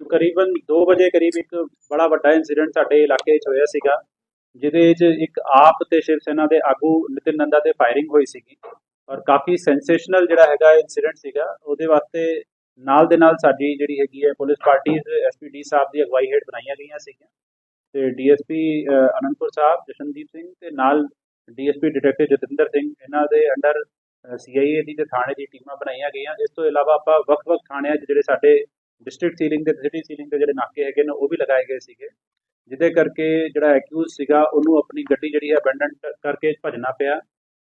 ਤਕਰੀਬਨ 2 ਵਜੇ ਕਰੀਬ ਇੱਕ ਬੜਾ ਵੱਡਾ ਇਨਸੀਡੈਂਟ ਸਾਡੇ ਇਲਾਕੇ 'ਚ ਹੋਇਆ ਸੀਗਾ, ਜਿਹਦੇ 'ਚ ਇੱਕ ਆਪ ਤੇ ਸ਼ਿਵ ਸੈਨਾ ਦੇ ਆਗੂ ਨਿਤਿਨ ਨੰਦਾ ਤੇ ਫਾਇਰਿੰਗ ਹੋਈ ਸੀਗੀ ਔਰ ਕਾਫੀ ਸੈਂਸੇਸ਼ਨਲ ਜਿਹੜਾ ਹੈਗਾ ਇਨਸੀਡੈਂਟ ਸੀਗਾ, ਉਹਦੇ ਵਾਸਤੇ ਨਾਲ ਦੇ ਨਾਲ ਸਾਡੀ ਜਿਹੜੀ ਹੈਗੀ ਹੈ ਪੁਲਿਸ ਪਾਰਟੀਜ਼ ਐਸਪੀਡੀ ਸਾਹਿਬ ਦੀ ਅਗਵਾਈ ਹੇਠ ਬਣਾਈਆਂ ਗਈਆਂ ਸੀਗੀਆਂ ਤੇ ਡੀਐਸਪੀ ਅਨੰਦਪੁਰ ਸਾਹਿਬ, ਜਸ਼ਨਦੀਪ ਸਿੰਘ ਤੇ ਨਾਲ ਡੀਐਸਪੀ ਡਿਟੈਕਟਿਵ ਜਤਿੰਦਰ ਸਿੰਘ, ਇਹਨਾਂ ਦੇ ਅੰਡਰ ਸੀਆਈਏ ਦੀ ਤੇ ਥਾਣੇ ਦੀ ਟੀਮਾਂ ਬਣਾਈਆਂ ਗਈਆਂ। ਇਸ ਤੋਂ ਇਲਾਵਾ ਆਪਾਂ ਵੱਖ-ਵੱਖ ਥਾਣਿਆਂ 'ਚ ਜਿਹੜੇ ਸਾਡੇ ਡਿਸਟ੍ਰਿਕਟ ਸੀਲਿੰਗ ਤੇ ਸਿਟੀ ਸੀਲਿੰਗ ਤੇ ਜਿਹੜੇ ਨਾਕੇ ਹੈਗੇ ਨੇ, ਉਹ ਵੀ ਲਗਾਏ ਗਏ ਸੀਗੇ। ਜਿਹਦੇ ਕਰਕੇ ਜਿਹੜਾ ਐਕਿਊਜ਼ ਸੀਗਾ, ਉਹਨੂੰ ਆਪਣੀ ਗੱਡੀ ਜਿਹੜੀ ਹੈ ਅਬੈਂਡਨ ਕਰਕੇ ਭੱਜਣਾ ਪਿਆ।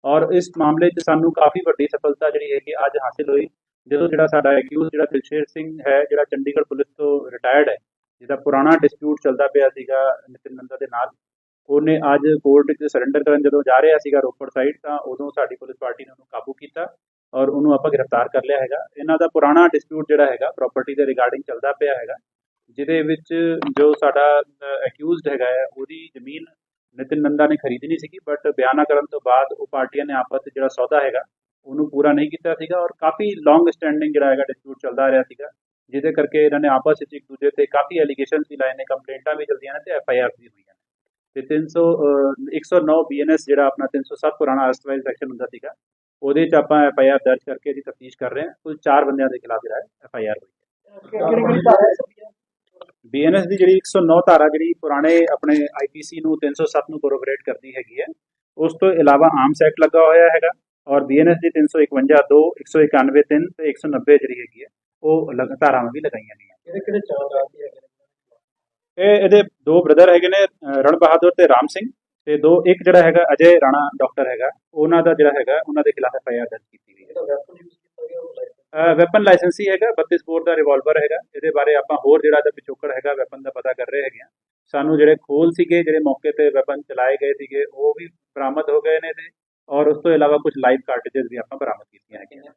ਔਰ ਇਸ ਮਾਮਲੇ 'ਚ ਸਾਨੂੰ ਕਾਫੀ ਵੱਡੀ ਸਫਲਤਾ ਜਿਹੜੀ ਹੈਗੀ ਅੱਜ ਹਾਸਿਲ ਹੋਈ। ਜਦੋਂ ਜਿਹੜਾ ਸਾਡਾ ਐਕਿਊਜ਼ ਜਿਹੜਾ ਦਿਲਸ਼ੇਰ ਸਿੰਘ ਹੈ, ਜਿਹੜਾ ਚੰਡੀਗੜ੍ਹ ਪੁਲਿਸ ਤੋਂ ਰਿਟਾਇਰਡ ਹੈ, ਜਿਹਦਾ ਪੁਰਾਣਾ ਡਿਸਪਿਊਟ ਚੱਲਦਾ ਪਿਆ ਸੀਗਾ ਨਿਤਿਨ ਨੰਦਾ ਦੇ ਨਾਲ, ਉਹਨੇ ਅੱਜ ਕੋਰਟ 'ਚ ਸਰੈਂਡਰ ਕਰਨ ਜਦੋਂ ਜਾ ਰਿਹਾ ਸੀਗਾ ਰੋਪੜ ਸਾਈਡ ਤਾਂ ਉਦੋਂ ਸਾਡੀ ਪੁਲਿਸ ਪਾਰਟੀ ਨੇ ਉਹਨੂੰ ਕਾਬੂ ਕੀਤਾ। ਔਰ ਉਹਨੂੰ ਆਪਾਂ ਗ੍ਰਿਫਤਾਰ ਕਰ ਲਿਆ ਹੈਗਾ। ਇਹਨਾਂ ਦਾ ਪੁਰਾਣਾ ਡਿਸਪਿਊਟ ਜਿਹੜਾ ਹੈਗਾ ਪ੍ਰਾਪਰਟੀ ਦੇ ਰਿਗਾਰਡਿੰਗ ਚੱਲਦਾ ਪਿਆ ਹੈਗਾ ਜਿਹਦੇ ਵਿੱਚ ਜੋ ਸਾਡਾ ਅਕਿਊਜ਼ਡ ਹੈਗਾ ਹੈ ਉਹਦੀ ਜ਼ਮੀਨ ਨਿਤਿਨ ਨੰਦਾ ਨੇ ਖਰੀਦਣੀ ਸੀਗੀ ਬਟ ਬਿਆਨਾ ਕਰਨ ਤੋਂ ਬਾਅਦ ਉਹ ਪਾਰਟੀਆਂ ਨੇ ਆਪਸ ਵਿੱਚ ਜਿਹੜਾ ਸੌਦਾ ਹੈਗਾ ਉਹਨੂੰ ਪੂਰਾ ਨਹੀਂ ਕੀਤਾ ਸੀਗਾ ਔਰ ਕਾਫੀ ਲੌਂਗ ਸਟੈਂਡਿੰਗ ਜਿਹੜਾ ਹੈਗਾ ਡਿਸਪਿਊਟ ਚੱਲਦਾ ਆ ਰਿਹਾ ਸੀਗਾ ਜਿਹਦੇ ਕਰਕੇ ਇਹਨਾਂ ਨੇ ਆਪਸ ਵਿੱਚ ਇੱਕ ਦੂਜੇ ਤੇ ਕਾਫੀ ਐਲੀਗੇਸ਼ਨਸ ਵੀ ਲਾਏ ਨੇ ਕੰਪਲੇਂਟਾਂ ਵੀ ਚਲਦੀਆਂ ਨੇ ਤੇ ਐਫ ਆਈ ਆਰ ਵੀ ਹੋਈਆਂ ਨੇ। ਤੇ 300 ਅਹ, 109 ਬੀਐਨਐਸ ਜਿਹੜਾ ਆਪਣਾ 307 ਪੁਰਾਣਾ ਅਰਸਟਵਾਈਜ਼ ਸੈਕਸ਼ਨ ਹੁੰਦਾ ਸੀਗਾ ਉਹਦੇ 'ਚ ਆਪਾਂ ਐਫ ਆਈ ਆਰ ਦਰਜ ਕਰਕੇ ਇਹਦੀ ਤਫਤੀਸ਼ ਕਰ ਰਹੇ ਹਾਂ। ਕੁੱਲ ਚਾਰ ਬੰਦਿਆਂ ਦੇ ਖਿਲਾਫ ਜਿਹੜਾ ਐਫ ਆਈ ਆਰ ਹੋਈ ਹੈ। ਬੀਐਨਐਸ ਦੀ ਜਿਹੜੀ 109 ਧਾਰਾ ਜਿਹੜੀ ਪੁਰਾਣੇ ਆਪਣੇ ਆਈਪੀਸੀ ਨੂੰ 307 ਨੂੰ ਕੋਰੋਬੋਰੇਟ ਕਰਦੀ ਹੈਗੀ ਹੈ ਉਸ ਤੋਂ ਇਲਾਵਾ ਆਰਮਸ ਐਕਟ ਲੱਗਾ ਹੋਇਆ ਹੈਗਾ ਔਰ ਬੀਐਨਐਸ ਦੀ 351 2 191 3 ਤੇ 190 ਜਿਹੜੀ ਹੈਗੀ ਹੈ ਉਹ ਧਾਰਾਵਾਂ ਵੀ ਲਗਾਈਆਂ ਗਈਆਂ। ਕਿਹੜੇ ਕਿਹੜੇ ਚਾਰ ਰਾਤੀ ਹੈਗੇ ਇਹ ਇਹਦੇ ਦੋ ਬ੍ਰਦਰ ਹੈਗੇ ਨੇ ਰਣ ਬਹਾਦਰ ਤੇ ਰਾਮ ਸਿੰਘ। ਤੇ ਦੋ ਇੱਕ ਜਿਹੜਾ ਹੈਗਾ ਅਜੇ ਰਾਣਾ ਡਾਕਟਰ ਹੈਗਾ ਉਹਨਾਂ ਦਾ ਜਿਹੜਾ ਹੈਗਾ ਉਹਨਾਂ ਦੇ ਖਿਲਾਫ ਐਫ ਆਈ ਆਰ ਦਰਜ ਕੀਤੀ ਗਈ ਹੈ। ਵੈਪਨ ਲਾਇਸੈਂਸ ਹੈਗਾ 32 ਬੋਰ ਦਾ ਰਿਵਾਲਵਰ ਹੈਗਾ ਇਹਦੇ ਬਾਰੇ ਆਪਾਂ ਹੋਰ ਜਿਹੜਾ ਇਹਦਾ ਪਿਛੋਕੜ ਹੈਗਾ ਵੈਪਨ ਦਾ ਪਤਾ ਕਰ ਰਹੇ ਹੈਗੇ ਆ ਸਾਨੂੰ ਜਿਹੜੇ ਖੋਲ ਸੀਗੇ ਜਿਹੜੇ ਮੌਕੇ ਤੇ ਵੈਪਨ ਚਲਾਏ ਗਏ ਸੀਗੇ ਉਹ ਵੀ ਬਰਾਮਦ ਹੋ ਗਏ ਨੇ ਤੇ ਔਰ ਉਸ ਤੋਂ ਇਲਾਵਾ ਕੁਝ ਲਾਈਵ ਕਾਰਟ੍ਰਿਜਸ ਵੀ ਆਪਾਂ ਬਰਾਮਦ ਕੀਤੀਆਂ ਹੈਗੀਆਂ।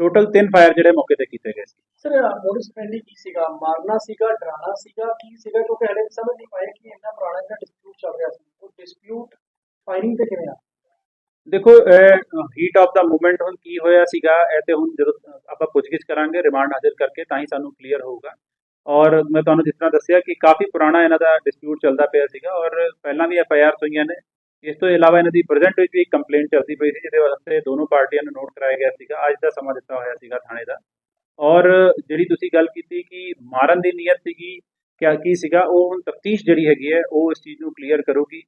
ਟੋਟਲ 3 ਫਾਇਰ ਜਿਹੜੇ ਮੌਕੇ ਤੇ ਕੀਤੇ ਗਏ ਸੀ। ਸਰ ਮੋਡਸ ਫ੍ਰੈਂਡਲੀ ਕੀ ਸੀਗਾ? ਮਾਰਨਾ ਸੀਗਾ ਡਰਾਣਾ ਸੀਗਾ ਕੀ ਸੀਗਾ? ਕਿਉਂਕਿ ਹਲੇ ਸਮਝ ਨਹੀਂ ਪਾਇਆ ਕਿ ਇੰਨਾ ਪੁਰਾਣਾ ਜਿਹੜਾ ਡਿਸਪਿਊਟ ਚੱਲ ਰਿਹਾ ਸੀ। ਡਿਸਪਿਊਟ ਫਾਇਰਿੰਗ ਤੇ ਕਿਵੇਂ ਆ? ਦੇਖੋ ਹੀਟ ਆਫ ਦਾ ਮੂਵਮੈਂਟ ਹੁਣ ਕੀ ਹੋਇਆ ਸੀਗਾ, ਇਹ ਤੇ ਹੁਣ ਜਦੋਂ ਆਪਾਂ ਪੁੱਛਗਿੱਛ ਕਰਾਂਗੇ ਰਿਮਾਂਡ ਹਾਜ਼ਰ ਕਰਕੇ ਤਾਂ ਹੀ ਸਾਨੂੰ ਕਲੀਅਰ ਹੋਊਗਾ। ਔਰ ਮੈਂ ਤੁਹਾਨੂੰ ਜਿਸ ਤਰ੍ਹਾਂ ਦੱਸਿਆ ਕਿ ਕਾਫੀ ਪੁਰਾਣਾ ਇਹਨਾਂ ਦਾ ਡਿਸਪਿਊਟ ਚੱਲਦਾ ਪਿਆ ਸੀਗਾ ਔਰ ਪਹਿਲਾਂ ਵੀ ਐਫ ਆਈ ਆਰ ਹੋਈਆਂ ਨੇ। ਇਸ ਤੋਂ ਇਲਾਵਾ ਇਹਨਾਂ ਦੀ ਪ੍ਰੈਜ਼ੈਂਟ ਵਿੱਚ ਵੀ ਇੱਕ ਕੰਪਲੇਂਟ ਚੱਲਦੀ ਪਈ ਸੀ, ਜਿਹਦੇ ਵਾਸਤੇ ਦੋਨੋਂ ਪਾਰਟੀਆਂ ਨੂੰ ਨੋਟ ਕਰਾਇਆ ਗਿਆ ਸੀਗਾ। ਅੱਜ ਦਾ ਸਮਾਂ ਦਿੱਤਾ ਹੋਇਆ ਸੀਗਾ ਥਾਣੇ ਦਾ। ਔਰ ਜਿਹੜੀ ਤੁਸੀਂ ਗੱਲ ਕੀਤੀ ਕਿ ਮਾਰਨ ਦੀ ਨੀਅਤ ਸੀਗੀ, ਕਿਆ ਕੀ ਸੀਗਾ, ਉਹ ਹੁਣ ਤਫਤੀਸ਼ ਜਿਹੜੀ ਹੈਗੀ ਹੈ, ਉਹ ਇਸ ਚੀਜ਼ ਨੂੰ ਕਲੀਅਰ ਕਰੂਗੀ।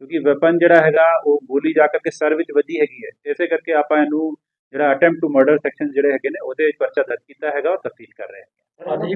ਕਿਉਂਕਿ ਵੈਪਨ ਜਿਹੜਾ ਹੈਗਾ, ਉਹ ਗੋਲੀ ਜਾ ਕਰਕੇ ਸਰ ਵਿੱਚ ਵੱਜੀ ਹੈਗੀ ਹੈ। ਇਸੇ ਕਰਕੇ ਆਪਾਂ ਇਹਨੂੰ ਜਿਹੜਾ ਅਟੈਂਪਟ ਟੂ ਮਰਡਰ ਸੈਕਸ਼ਨ ਜਿਹੜੇ ਹੈਗੇ ਨੇ, ਉਹਦੇ ਵਿੱਚ ਪਰਚਾ ਦਰਜ ਕੀਤਾ ਹੈਗਾ ਔਰ ਤਫਤੀਸ਼ ਕਰ ਰਹੇ ਹਾਂ। ਅੱਜ